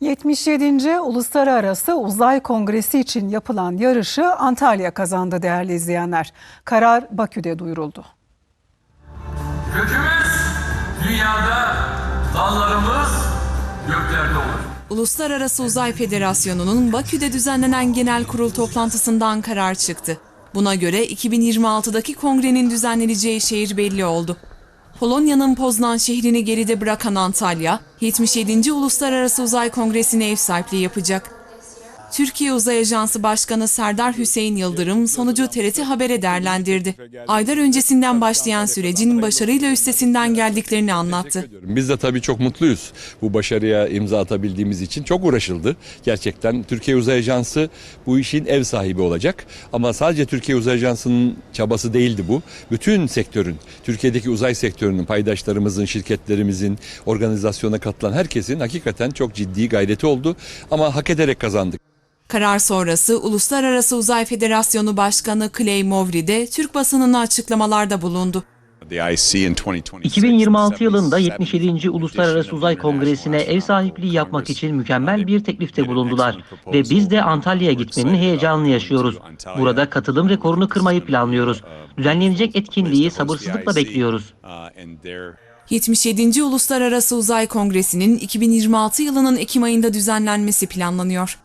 77. Uluslararası Uzay Kongresi için yapılan yarışı Antalya kazandı değerli izleyenler. Karar Bakü'de duyuruldu. Kökümüz dünyada, dallarımız göklerde olur. Uluslararası Uzay Federasyonu'nun Bakü'de düzenlenen genel kurul toplantısından karar çıktı. Buna göre 2026'daki kongrenin düzenleneceği şehir belli oldu. Polonya'nın Poznan şehrini geride bırakan Antalya, 77. Uluslararası Uzay Kongresi'ne ev sahipliği yapacak. Türkiye Uzay Ajansı Başkanı Serdar Hüseyin Yıldırım sonucu TRT Haber'e değerlendirdi. Aylar öncesinden başlayan sürecin başarıyla üstesinden geldiklerini anlattı. Biz de tabii çok mutluyuz. Bu başarıya imza atabildiğimiz için çok uğraşıldı. Gerçekten Türkiye Uzay Ajansı bu işin ev sahibi olacak. Ama sadece Türkiye Uzay Ajansı'nın çabası değildi bu. Bütün sektörün, Türkiye'deki uzay sektörünün, paydaşlarımızın, şirketlerimizin, organizasyona katılan herkesin hakikaten çok ciddi gayreti oldu. Ama hak ederek kazandık. Karar sonrası Uluslararası Uzay Federasyonu Başkanı Clay Mowry de Türk basınına açıklamalarda bulundu. 2026 yılında 77. Uluslararası Uzay Kongresi'ne ev sahipliği yapmak için mükemmel bir teklifte bulundular ve biz de Antalya'ya gitmenin heyecanını yaşıyoruz. Burada katılım rekorunu kırmayı planlıyoruz. Düzenlenecek etkinliği sabırsızlıkla bekliyoruz. 77. Uluslararası Uzay Kongresi'nin 2026 yılının Ekim ayında düzenlenmesi planlanıyor.